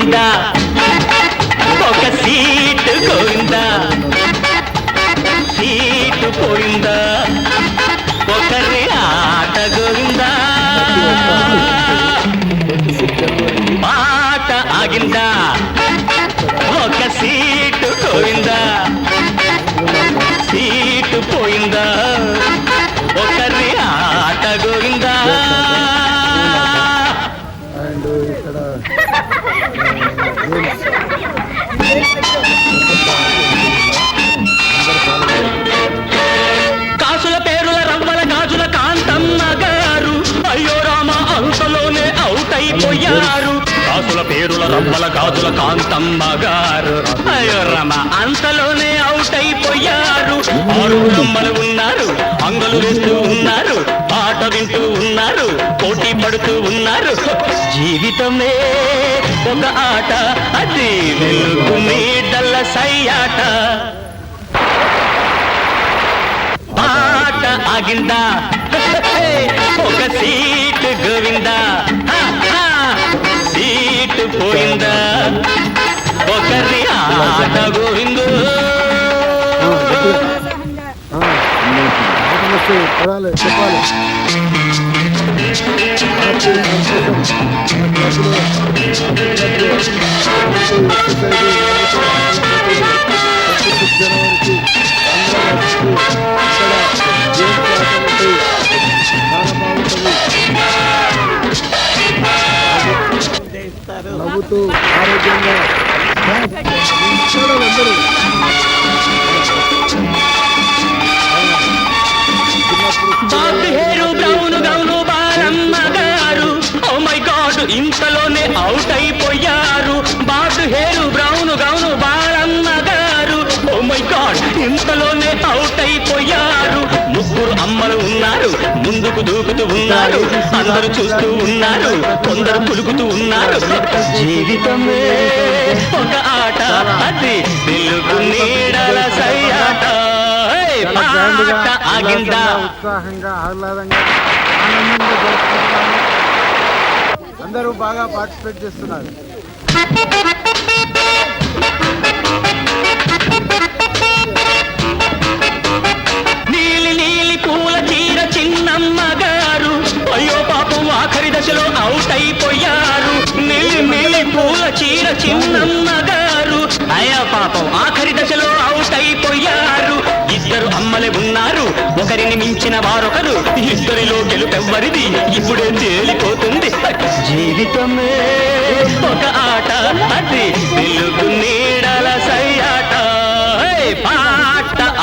గోవిందా? ఒక seat Govinda? Seat పోయిందా? ఒకరి ఆట గోవిందా? మాట ఆగిందా? ఒక సీటు పోయిందా? సీటు పోయిందా? అయిపోయారు కాసుల పేరుల రవ్వల గాజుల కాంతమ్మ గారు. అయ్యో రామ అంతలోనే అవుట్ అయిపోయారు. ఆరుగురమ్మలు ఉన్నారు అంగలు వేస్తూ ఉన్నారు పాట వింటూ ఉన్నారు పోటీ పడుతూ ఉన్నారు. జీవితమే ఒక ఆట అది వెలుగు నీడల సయ్యాట. ఆట ఆగిందా? ఒక సీటు గోవిందా? పోయిందా ఒకరి ఆట గోవిందు. పడాలి చెప్పాలి. ఆరోగ్యంగా ముందుకు దూకుతూ ఉన్నారు. అందరూ చూస్తూ ఉన్నారు. కొందరు పులుకుతూ ఉన్నారు. జీవితమే ఒక ఆట. అది వెలుగు నీడల సయ్యాట. ఆగిందా? ఉత్సాహంగా ఆహ్లాదంగా అందరూ బాగా పార్టిసిపేట్ చేస్తున్నారు. నీలి నీలి పూల చీర చిన్నమ్మ గారు. అయ్యో పాపం ఆఖరి దశలో అవుట్ అయిపోయారు. నీలి నీలి పూల చీర చిన్నమ్మ గారు. అయ్యో పాపం ఆఖరి దశలో అవుట్ అయిపోయారు. ఇద్దరు అమ్మలే ఉన్నారు. ఒకరిని మించిన వారొకరు. ఇద్దరిలో గెలుపెవ్వరిది ఇప్పుడే తేలిపోతుంది. జీవితమే ఒక ఆట అది. తెలుగునే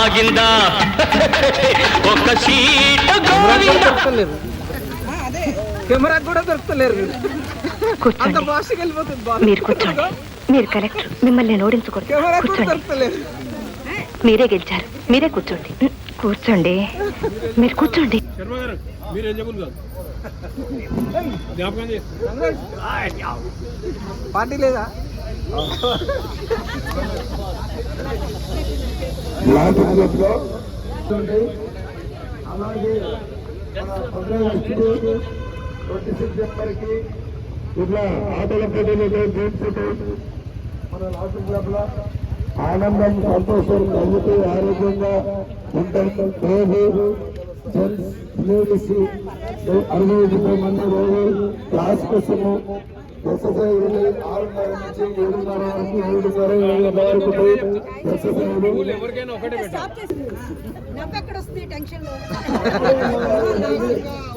ఆగిందా? ఒక సీట్ కెమెరా కూడా దొరకలేరు అంత భాషకి వెళ్ళిపోతుంది. మీరు కూర్చోండి. మీరు కలెక్టర్ మిమ్మల్ని నేను ఓడించకూడదు. కూర్చోండి. మీరే గెలిచారు. మీరే కూర్చోండి. కూర్చోండి. మీరు కూర్చోండి. పార్టీ లేదా? అలాగే ట్వంటీ సిక్స్ జనవరికి ఇట్లా ఆటల పోటీలు గేమ్స్ మన లాస్ట్ క్లబ్ ఆనందం సంతోషం నవ్వుతూ ఆరోగ్యంగా ఉంటాం రోజు జెంట్స్ లేడీస్ అరవై మంది రోజు క్లాస్ కోసము ఆరున్నర నుంచి ఏడున్నర వరకు ఏడున్నర వరకు పోయి టెన్షన్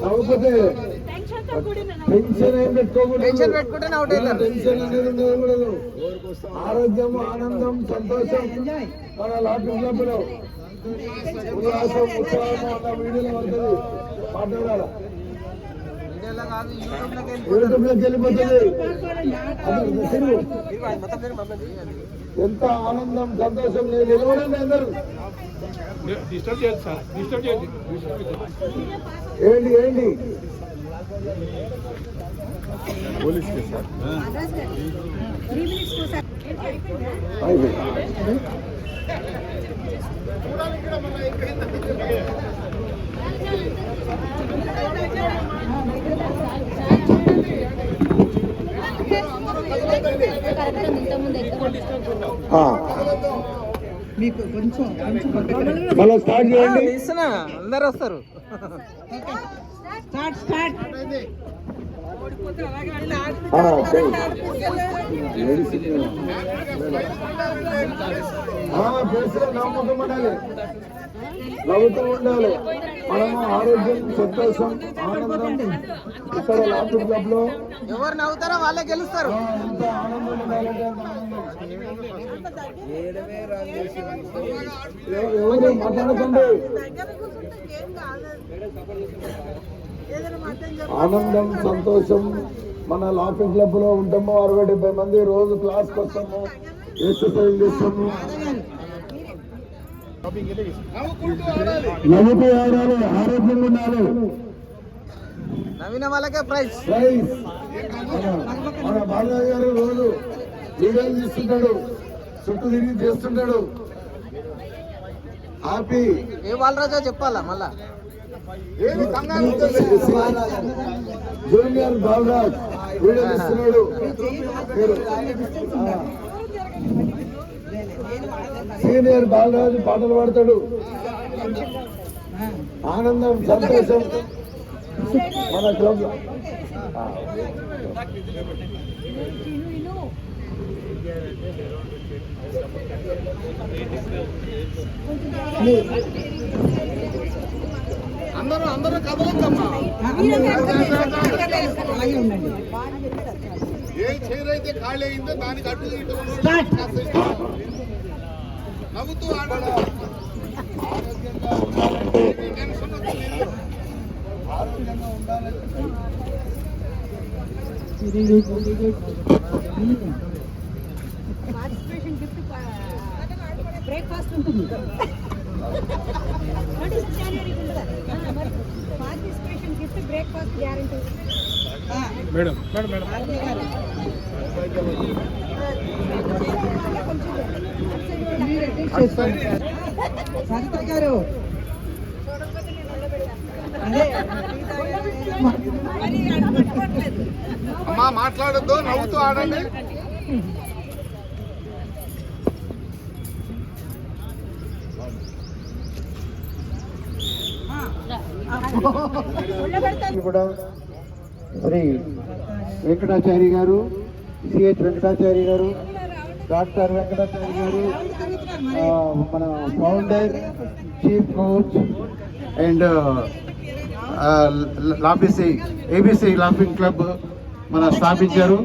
కాకపోతే ఏం పెట్టుకోకూడదు. టెన్షన్ పెట్టుకుంటే టెన్షన్ అనేది ఉండకూడదు. ఆరోగ్యం ఆనందం సంతోషం మన లాటరీ క్లబ్లో ఉల్లాసం ఉత్సాహం అన్న వీడియోలో ఉంటుంది మాట్లాడాలా యూట్యూబ్లోకి వెళ్ళిపోతుంది అది తెలుగు. ఎంత ఆనందం సంతోషం లేదు నిలబడండి అందరూ. డిస్టర్బ్ చేయదు సార్. డిస్టర్బ్ చేయదు డిస్టర్బ్ చేయదు ఏంటి ఏంటి కోసం అయిపోయింది. ఆ. మళ్ళీ స్టార్ట్ చేయండి అందరు వస్తారు ఆ, చేయి. ఆ, నమ్మకం ఉండాలి నవ్వుతూ ఉండాలి మనము ఆరోగ్యం సంతోషం ఆనందం ఇక్కడ లాంటి క్లబ్లో ఎవరు నవ్వుతారో వాళ్ళే గెలుస్తారు. ఎంత ఆనందం ఉండాలంటే ఎవరు మాట్లాడకండి. ఆనందం సంతోషం. మన లాఫింగ్ క్లబ్లో ఉంటాము అరవై డెబ్బై మంది రోజు క్లాస్ వస్తాము. ఎక్సర్సైజ్ చేస్తాము. నవ్వుతూ ఆడాలి. ఆరోగ్యంగా ఉండాలి. నవ్విన వాళ్ళకే ప్రైజ్. ప్రైజ్. మన- మన బాలయ్య గారు రోజు చుట్టూ తిరిగి చేస్తుంటాడు. ఏ బాలరాజా చెప్పాలా మళ్ళా? జూనియర్ బాబురాజ్ వీడియో ఇస్తున్నాడు సీనియర్ బాలరాజు పాటలు పాడతాడు. ఆనందం సంతోషం మన క్లబ్ లో. ఆ. ఏ చైర్ అయితే ఖాళీ అయిందో దానికి అడ్డు నవ్వుతూ టెన్షన్. పార్టిసిపేషన్ గిఫ్ట్ బ్రేక్ఫాస్ట్ ఉంటుంది participation gift breakfast guarantee madam madam madam. Saritha garu. అమ్మా మాట్లాడొద్దు నవ్వుతూ ఆడండి. కూడా మరి వెంకటాచారి గారు సిహెచ్ వెంకటాచారి గారు డాక్టర్ వెంకటాచారి గారు మన ఫౌండర్ చీఫ్ కోచ్ అండ్ లాబీసీ ఏబిసి లాఫింగ్ క్లబ్ మన స్థాపించారు.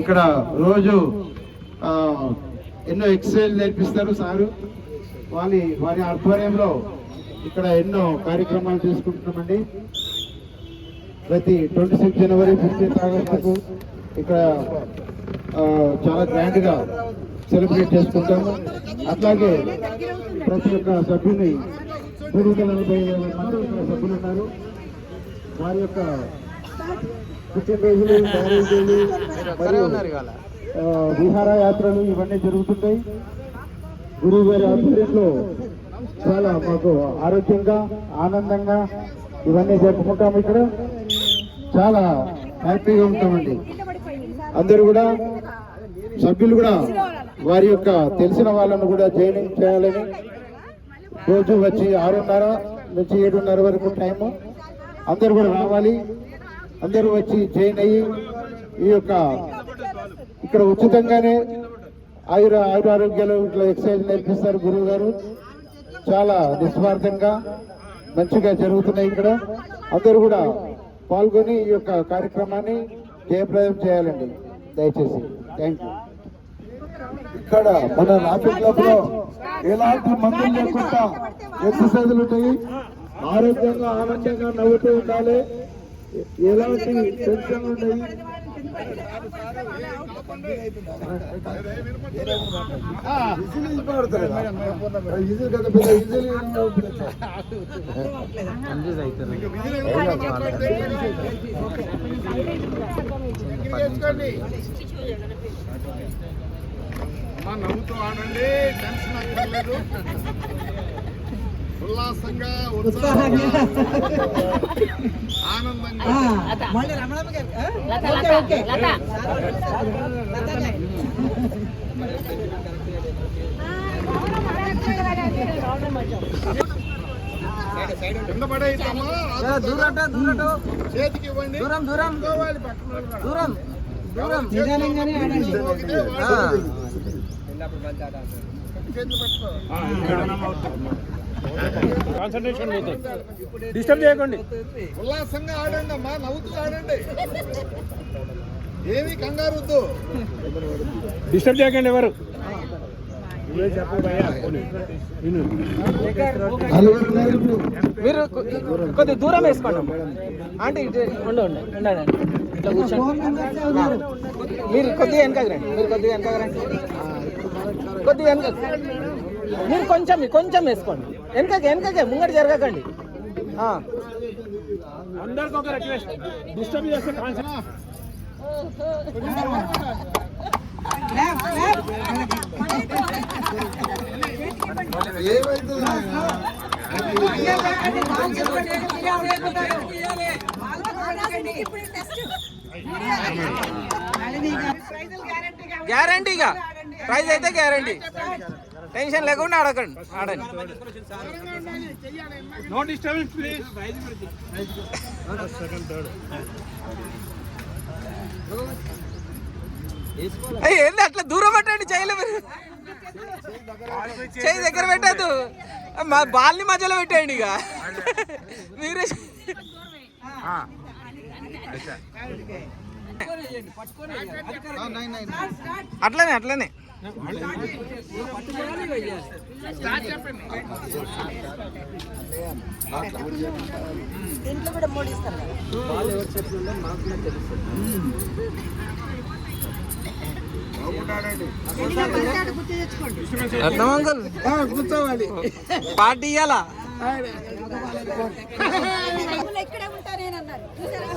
ఇక్కడ రోజు ఎన్నో ఎక్సైజ్ నేర్పిస్తారు సారు. వారి వారి ఆధ్వర్యంలో ఇక్కడ ఎన్నో కార్యక్రమాలు చేసుకుంటున్నామండి ప్రతి ట్వంటీ సిక్స్ జనవరి ఫిఫ్టీన్త్ ఆగస్టుకు ఇక్కడ చాలా గ్రాండ్గా సెలబ్రేట్ చేసుకుంటాము. అట్లాగే ప్రతి ఒక్క సభ్యుని మూడు వందల నలభై ఐదు మంది ఇక్కడ సభ్యులు ఉన్నారు. వారి యొక్క పుట్టినరోజులు మ్యారేజీలు మరియు విహారయాత్రలు ఇవన్నీ జరుగుతుంటాయి. గురువు గారి ఆధ్వర్యంలో చాలా మాకు ఆరోగ్యంగా ఆనందంగా ఇవన్నీ జరుపుకుంటాం ఇక్కడ. చాలా హ్యాపీగా ఉంటామండి. అందరూ కూడా సభ్యులు కూడా వారి యొక్క తెలిసిన వాళ్ళను కూడా జాయినింగ్ చేయాలని రోజు వచ్చి ఆరున్నర నుంచి ఏడున్నర వరకు టైము. అందరూ కూడా రావాలి. అందరూ వచ్చి జాయిన్ అయ్యి ఈ యొక్క ఇక్కడ ఉచితంగానే ఆయుర ఆయురారోగ్యాలు ఇట్లా ఎక్సర్సైజ్ నేర్పిస్తారు గురువు గారు చాలా నిస్వార్థంగా మంచిగా జరుగుతున్నాయి ఇక్కడ. అందరూ కూడా పాల్గొని ఈ యొక్క కార్యక్రమాన్ని జయప్రదం చేయాలండి. దయచేసి. Thank you. ఇక్కడ మన లాఫీ క్లబ్లో ఎలాంటి మందులు లేకుండా ఎక్సర్సైజులు ఉంటాయి. ఆరోగ్యంగా ఆనందంగా నవ్వుతూ ఉండాలి. ఎలాంటి టెన్షన్ ఉంటాయి. అమ్మా నవ్వుతూ ఆడండి టెన్షన్ అక్కర్లేదు ఉల్లాసంగా ఉత్సాహంగా. ఆనందంగా. కింద జర దూరట దూరట చేతికి ఇవ్వండి. దూరం దూరం. పక్కన. దూరం దూరం. నిదానంగానే ఆడండి. ఇంకొకటే ఆ. వాడు. చేతులు పట్టుకో కాన్సన్ట్రేషన్ పోతుంది. డిస్టర్బ్ చేయకండి. ఉల్లాసంగా ఆడండి అమ్మా నవ్వుతూ ఆడండి. ఏమి కంగారు వద్దు డిస్టర్బ్ చేయకండి ఎవరు. మీరు కొ- కొద్దిగా దూరం వేసుకోండి అమ్మ. ఆంటీ ఇటు ఉండు ఉండు ఉండండి. ఇట్లా కూర్చోండి. మీరు కొద్దిగా వెనకకి రండి. మీరు కొద్దిగా వెనకకి రండి. కొద్దిగా వెనక మీరు కొంచెం కొంచెం వేసుకోండి. వెనకకి వెనకకే ముంగట జరగకండి ఆ. అందరికి ఒక రిక్వెస్ట్ డిస్టర్బ్ చేస్తే కాన్సన్ ఏమైతుందా? గ్యారంటీగా ప్రైజ్ అయితే గ్యారంటీ టెన్షన్ లేకుండా ఆడకండి. ఆడండి. నో డిస్టర్బెన్స్ ప్లీజ్ అయ్యి ఏంది అట్లా దూరం పెట్టండి చేయలే మీరు చేయి దగ్గర పెట్టద్దు. మా బాల్ని మధ్యలో పెట్టండి ఇక. మీరే అట్లనే అట్లనే. కూర్చోవాలి. పార్టీ ఇయ్యాలా? ఇక్కడే ఉంటానేనన్నారు చూసారా?